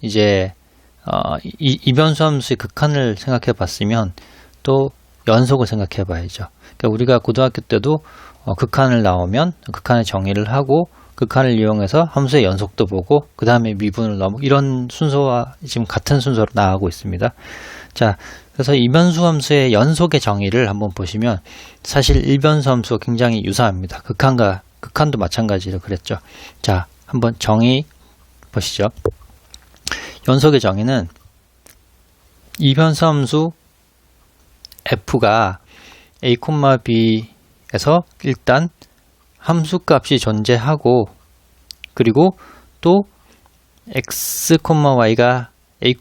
이제 어, 이, 이변수 함수의 극한을 생각해 봤으면 또 연속을 생각해 봐야죠. 그러니까 우리가 고등학교 때도 어, 극한을 나오면 극한의 정의를 하고 극한을 이용해서 함수의 연속도 보고 그 다음에 미분을 넣어 이런 순서와 지금 같은 순서로 나가고 있습니다. 자, 그래서 이변수 함수의 연속의 정의를 한번 보시면 사실 일변수 함수와 굉장히 유사합니다. 극한과 극한도 마찬가지로 그랬죠. 자, 한번 정의 보시죠. 연속의 정의는 이변수 함수 f가 a, b에서 일단 함수 값이 존재하고 그리고 또 x, y가 a,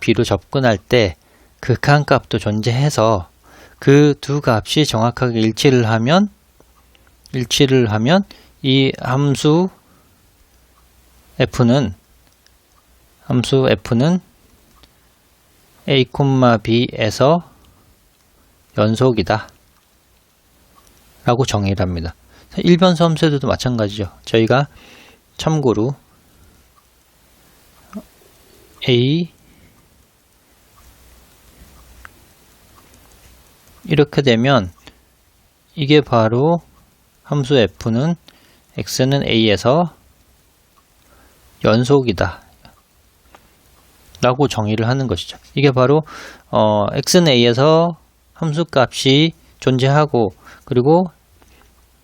b로 접근할 때 극한 값도 존재해서 그 두 값이 정확하게 일치를 하면 일치를 하면 이 함수 f는 함수 f는 a, b에서 연속이다 라고 정의를 합니다. 일변 섬세도도 마찬가지죠. 저희가 참고로 A 이렇게 되면 이게 바로 함수 f는 x는 a에서 연속이다 라고 정의를 하는 것이죠. 이게 바로 어, x는 a에서 함수 값이 존재하고 그리고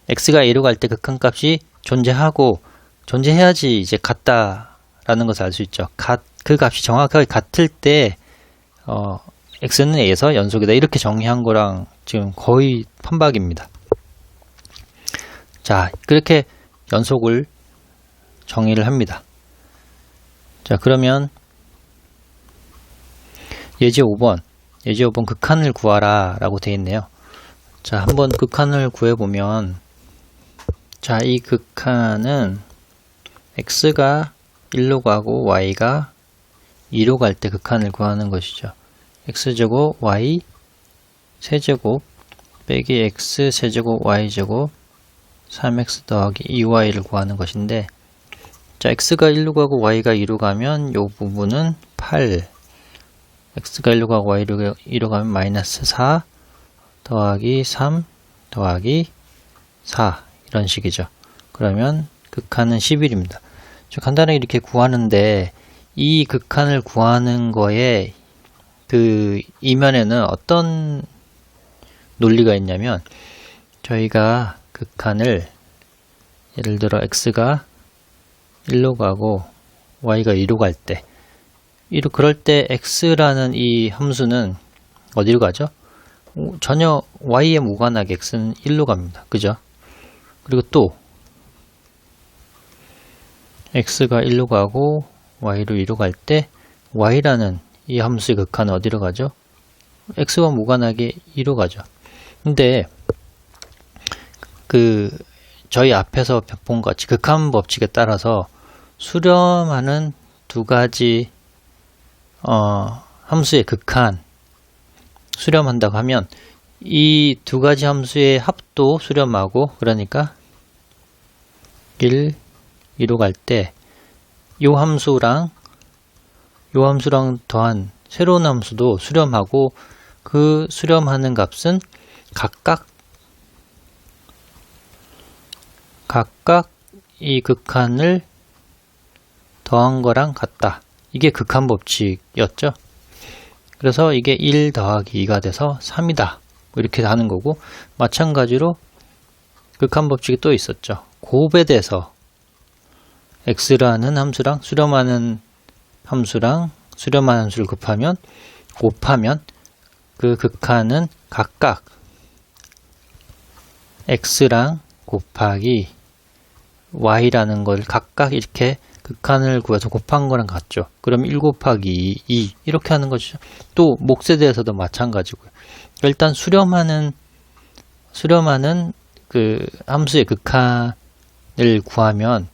x가 a로 갈 때 극한값이 존재하고 존재해야지 이제 같다라는 것을 알 수 있죠. 같, 그 값이 정확하게 같을 때 어, x는 a에서 연속이다 이렇게 정의한 거랑 지금 거의 판박입니다. 자 그렇게 연속을 정의를 합니다. 자 그러면 예제 5번 예제 5번 극한을 구하라 라고 되어 있네요. 자 한번 극한을 구해보면 자, 이 극한은 x가 1로 가고 y가 2로 갈 때 극한을 구하는 것이죠. x제곱 y 세제곱 빼기 x 세제곱 y제곱 3x 더하기 2y를 구하는 것인데 자, x가 1로 가고 y가 2로 가면 이 부분은 8 x가 1로 가고 y로 2로 가면 마이너스 4 더하기 3 더하기 4 이런 식이죠. 그러면 극한은 10일입니다. 간단하게 이렇게 구하는데 이 극한을 구하는 거에 그 이면에는 어떤 논리가 있냐면 저희가 극한을 예를 들어 x가 1로 가고 y가 2로 갈 때 이로 그럴 때 x라는 이 함수는 어디로 가죠? 전혀 y에 무관하게 x는 1로 갑니다. 그죠? 그리고 또 x가 1로 가고 y로 2로 갈 때 y라는 이 함수의 극한은 어디로 가죠? x와 무관하게 2로 가죠. 근데 그 저희 앞에서 본 같이 극한 법칙에 따라서 수렴하는 두 가지 어, 함수의 극한 수렴한다고 하면 이 두 가지 함수의 합도 수렴하고 그러니까 1, 2로 갈 때 요 함수랑 요 함수랑 더한 새로운 함수도 수렴하고 그 수렴하는 값은 각각 각각 이 극한을 더한 거랑 같다. 이게 극한 법칙이었죠. 그래서 이게 1 더하기 2가 돼서 3이다. 이렇게 하는 거고 마찬가지로 극한 법칙이 또 있었죠. 곱에 대해서 x라는 함수랑 수렴하는 함수랑 수렴하는 함수를 곱하면 곱하면 그 극한은 각각 x랑 곱하기 y라는 걸 각각 이렇게 극한을 구해서 곱한 거랑 같죠. 그럼 1 곱하기 2 이렇게 하는 거죠. 또 몫에 대해서도 마찬가지고요. 일단 수렴하는 수렴하는 그 함수의 극한을 구하면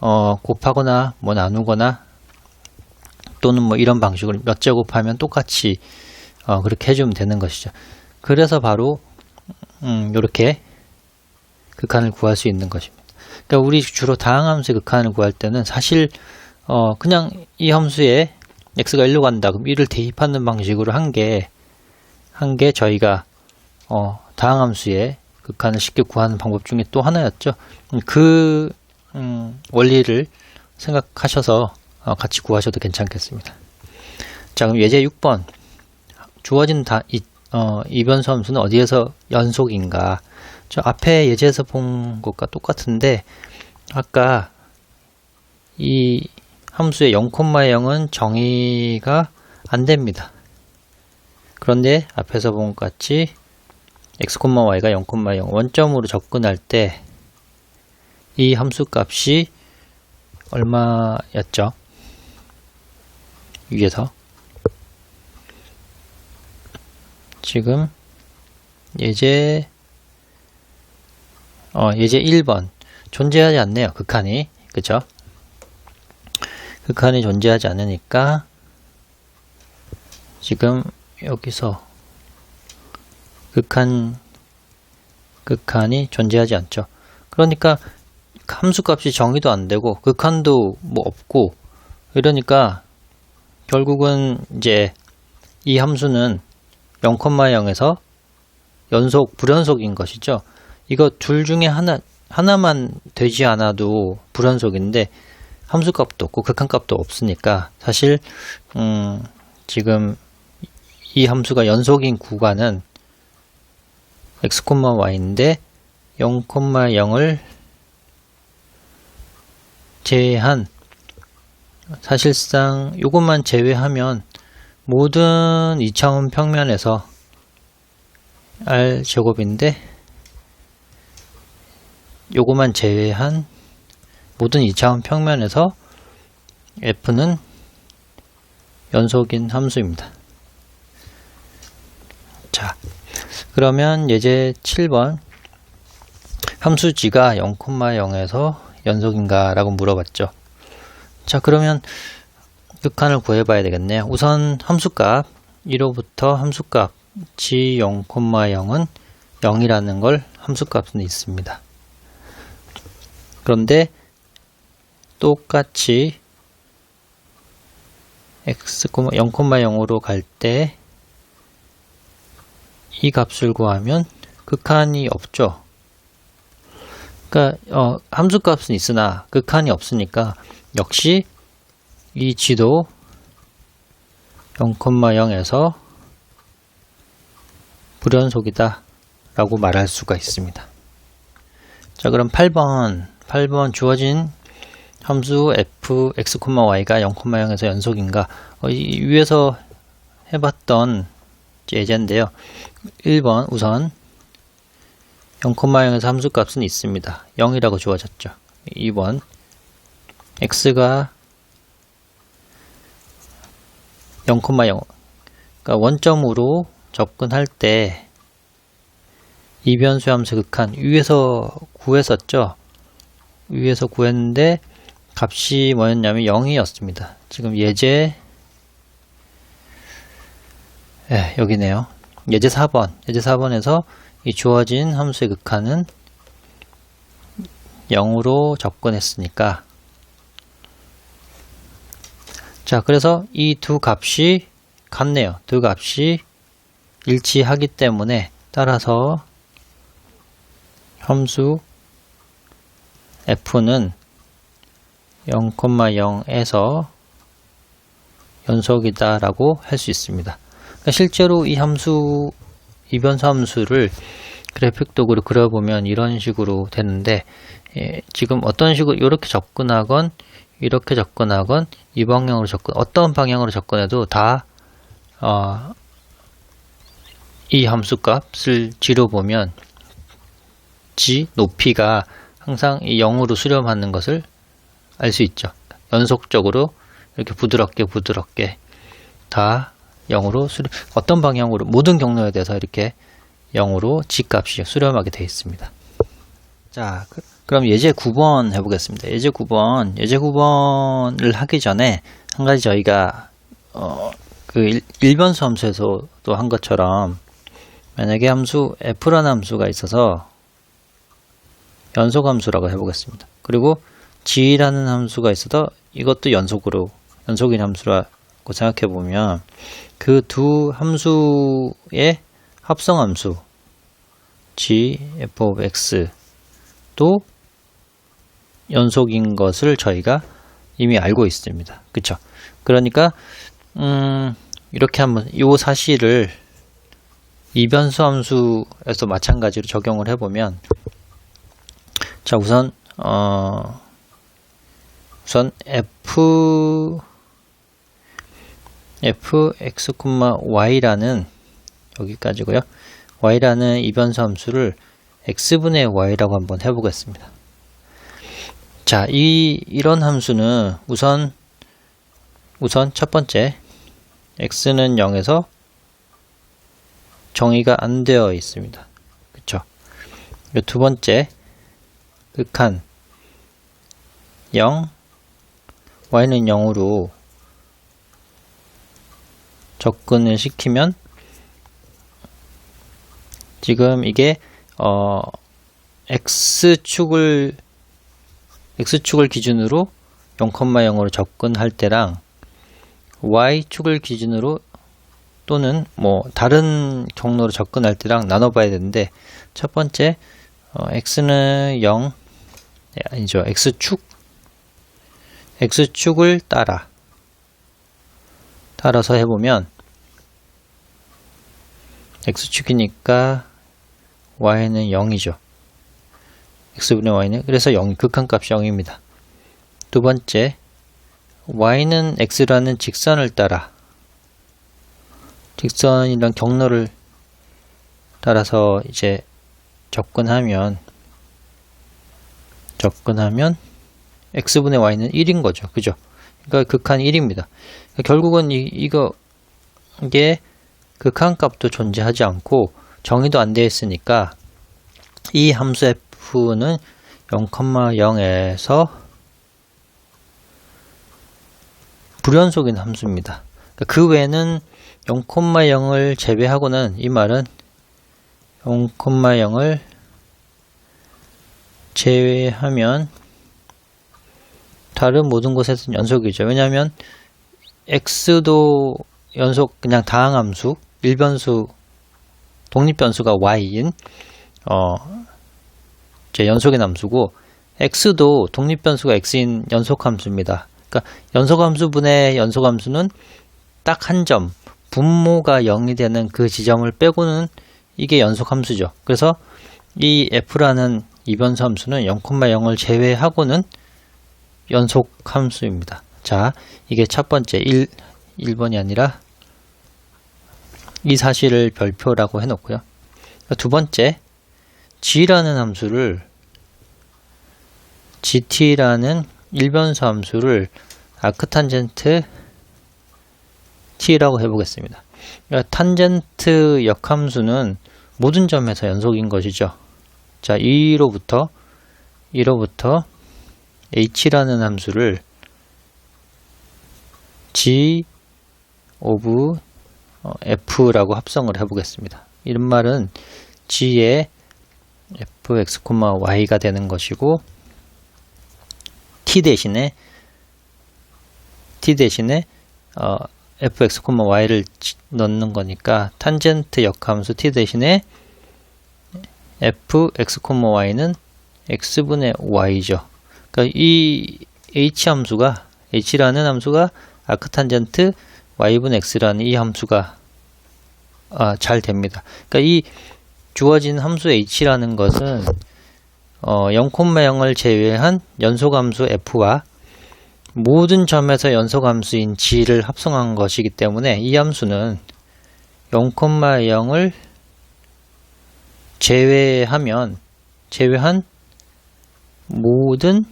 어, 곱하거나 뭐 나누거나 또는 뭐 이런 방식으로 몇 제곱하면 똑같이 어, 그렇게 해주면 되는 것이죠. 그래서 바로 음, 이렇게 극한을 구할 수 있는 것입니다. 그러니까 우리 주로 다항함수의 극한을 구할 때는 사실 어, 그냥 이 함수에 x가 1로 간다. 그럼 1을 대입하는 방식으로 한 게, 한 게 저희가, 어, 다항함수의 극한을 쉽게 구하는 방법 중에 또 하나였죠. 음, 그, 음, 원리를 생각하셔서 어, 같이 구하셔도 괜찮겠습니다. 자, 그럼 예제 6번. 주어진 다, 이, 어, 이변수 함수는 어디에서 연속인가? 저 앞에 예제에서 본 것과 똑같은데, 아까 이 함수의 0,0은 정의가 안 됩니다. 그런데 앞에서 본 것 같이 x, y가 0,0 원점으로 접근할 때 이 함수 값이 얼마였죠? 위에서 지금 예제 어, 예제 1번 존재하지 않네요. 극한이 그죠? 극한이 존재하지 않으니까 지금 여기서 극한 극한이 존재하지 않죠. 그러니까 함수값이 정의도 안 되고 극한도 뭐 없고 이러니까 결국은 이제 이 함수는 0,0에서 연속 불연속인 것이죠. 이거 둘 중에 하나 하나만 되지 않아도 불연속인데 함수값도 없고 극한값도 없으니까 사실 음, 지금 이 함수가 연속인 구간은 x, y인데 0,0을 제외한 사실상 이것만 제외하면 모든 2차원 평면에서 r 제곱인데 요거만 제외한 모든 2차원 평면에서 f는 연속인 함수입니다. 자, 그러면 예제 7번 함수 g가 0,0에서 연속인가 라고 물어봤죠. 자, 그러면 극한을 구해봐야 되겠네요. 우선 함수값 1호부터 함수값 g 0,0은 0이라는 걸 함수값은 있습니다. 그런데 똑같이 x, 0,0으로 갈 때 이 값을 구하면 극한이 없죠. 그러니까 어, 함수 값은 있으나 극한이 없으니까 역시 이 지도 0,0에서 불연속이다 라고 말할 수가 있습니다. 자 그럼 8번 8번 주어진 함수 f, x, y가 0,0에서 연속인가 어, 이 위에서 해봤던 예제인데요. 1번 우선 0,0에서 함수 값은 있습니다. 0이라고 주어졌죠. 2번 x가 0,0 그러니까 원점으로 접근할 때 이변수 함수 극한 위에서 구했었죠. 위에서 구했는데 값이 뭐였냐면 0이었습니다. 지금 예제 네, 여기네요. 예제 4번. 예제 4번에서 이 주어진 함수의 극한은 0으로 접근했으니까 자 그래서 이 두 값이 같네요. 두 값이 일치하기 때문에 따라서 함수 f는 0,0에서 연속이다 라고 할 수 있습니다. 그러니까 실제로 이 함수 이 변수 함수를 그래픽 도구로 그려보면 이런 식으로 되는데 예, 지금 어떤 식으로 이렇게 접근하건 이렇게 접근하건 이 방향으로 접근 어떤 방향으로 접근해도 다 어, 이 함수 값을 지로 보면 g 높이가 항상 이 0으로 수렴하는 것을 알 수 있죠. 연속적으로 이렇게 부드럽게 부드럽게 다 0으로 수렴, 어떤 방향으로 모든 경로에 대해서 이렇게 0으로 g 값이 수렴하게 되어 있습니다. 자, 그, 럼 예제 9번 해보겠습니다. 예제 9번, 예제 9번을 하기 전에 한 가지 저희가 어, 그 일, 변수 함수에서도 한 것처럼 만약에 함수 f라는 함수가 있어서 연속 함수라고 해보겠습니다. 그리고 g라는 함수가 있어도 이것도 연속으로 연속인 함수라고 생각해 보면 그 두 함수의 합성 함수 g f of x도 연속인 것을 저희가 이미 알고 있습니다. 그쵸? 그러니까 음, 이렇게 한번 이 사실을 이변수 함수에서 마찬가지로 적용을 해보면 자 우선 어, 우선 f fx, y라는 여기까지고요. y라는 이변수 함수를 x분의 y라고 한번 해보겠습니다. 자, 이 이런 함수는 우선 우선 첫 번째 x는 0에서 정의가 안 되어 있습니다. 그쵸? 두 번째 극한. 0 y는 0으로 접근을 시키면 지금 이게 어 x축을 x축을 기준으로 0,0으로 접근할 때랑 y축을 기준으로 또는 뭐 다른 경로로 접근할 때랑 나눠봐야 되는데 첫 번째 어, x는 0 네, 아니죠. x축. x축을 따라. 따라서 해보면 x축이니까 y는 0이죠. x분의 y는 그래서 0, 극한값이 0입니다. 두 번째 y는 x라는 직선을 따라. 직선이란 경로를 따라서 이제 접근하면 접근하면 x분의 y는 1인 거죠. 그죠? 그러니까 극한 1입니다. 그러니까 결국은 이, 이거 이게 극한 값도 존재하지 않고 정의도 안 되어 있으니까 이 함수 f는 0,0에서 불연속인 함수입니다. 그러니까 그 외에는 0,0을 제외하고는 이 말은 0,0을 제외하면 다른 모든 곳에서는 연속이죠. 왜냐하면 x도 연속 그냥 다항함수, 일변수, 독립변수가 y인 어 이제 연속의 함수고 x도 독립변수가 x인 연속함수입니다. 그러니까 연속함수분의 연속함수는 딱 한 점, 분모가 0이 되는 그 지점을 빼고는 이게 연속 함수죠. 그래서 이 f라는 이변수 함수는 0,0을 제외하고는 연속 함수입니다. 자, 이게 첫 번째 1, 1번이 아니라 이 사실을 별표라고 해놓고요. 두 번째, g라는 함수를 gt라는 일변수 함수를 아크탄젠트 t라고 해보겠습니다. 그러니까 탄젠트 역함수는 모든 점에서 연속인 것이죠. 자, 2로부터 2로부터 h라는 함수를 g of f라고 합성을 해보겠습니다. 이런 말은 g의 fx, y가 되는 것이고 t 대신에 t 대신에 어, fx, y를 넣는 거니까 탄젠트 역함수 t 대신에 fx, y는 x분의 y죠. 그러니까 이 h 함수가 h라는 함수가 아크탄젠트 y분 x라는 이 함수가 아, 잘 됩니다. 그러니까 이 주어진 함수 h라는 것은 어, 0,0을 제외한 연속함수 f와 모든 점에서 연속함수인 g를 합성한 것이기 때문에 이 함수는 0,0을 제외하면 제외한 모든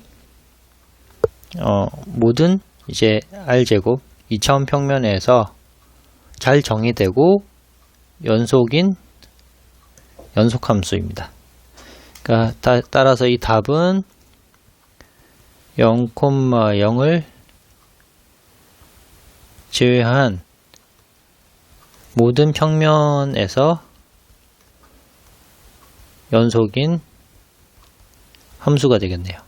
어, 모든 이제 r제곱 2차원 평면에서 잘 정의되고 연속인 연속함수입니다. 그러니까 다, 따라서 이 답은 0,0을 제외한 모든 평면에서 연속인 함수가 되겠네요.